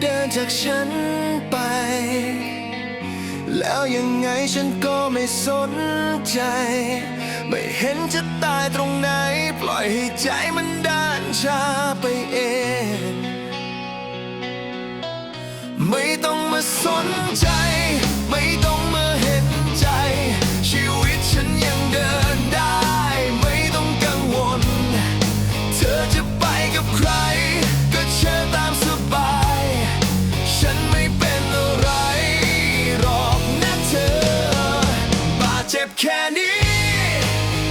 เดินจากฉันไป แล้วยังไงฉันก็ไม่สนใจ ไม่เห็นจะตายตรงไหน ปล่อยให้ใจมันดานชาไปเอง ไม่ต้องมาสนใจ ไม่ต้อง แค่นี้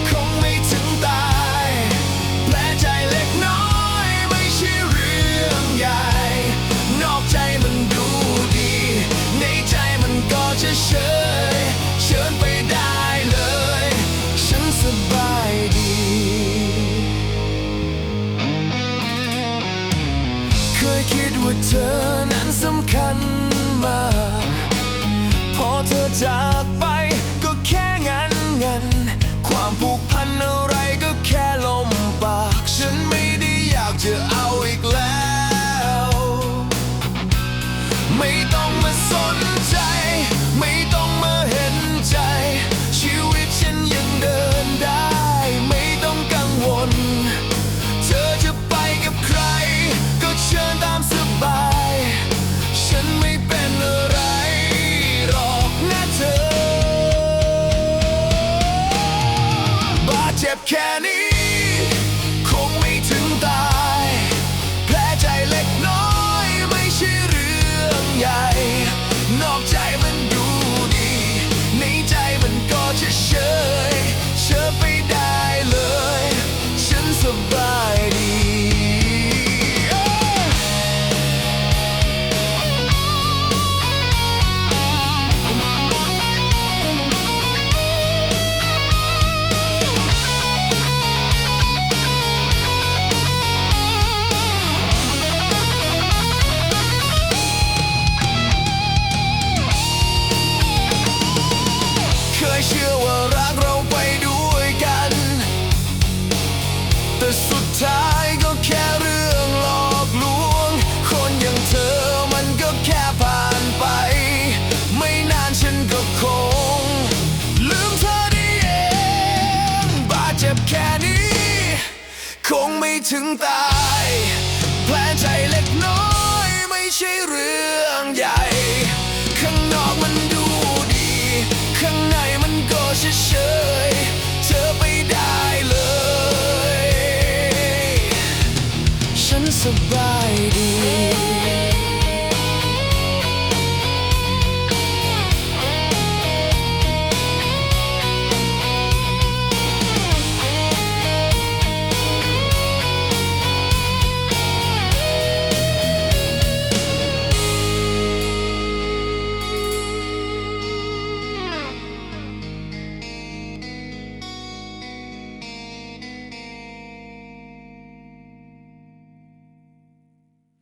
คงไม่ถึงตาย แผลใจเล็กน้อยไม่ใช่เรื่องใหญ่ นอกใจมันดูดี ในใจมันก็จะเฉยเชิญไปได้เลย ฉันสบายดี เคยคิดว่าเธอนั้นสำคัญมาก พอเธอจากไป ได้ ฉั แต่สุดท้ายก็แค่เรื่องหลอกลวง คนอย่างเธอมันก็แค่ผ่านไป ไม่นานฉันก็คง ลืมเธอได้เองบาดเจ็บแค่นี้ คงไม่ถึงตาย แผลใจเล็กน้อยไม่ใช่เรื่อง สบายดี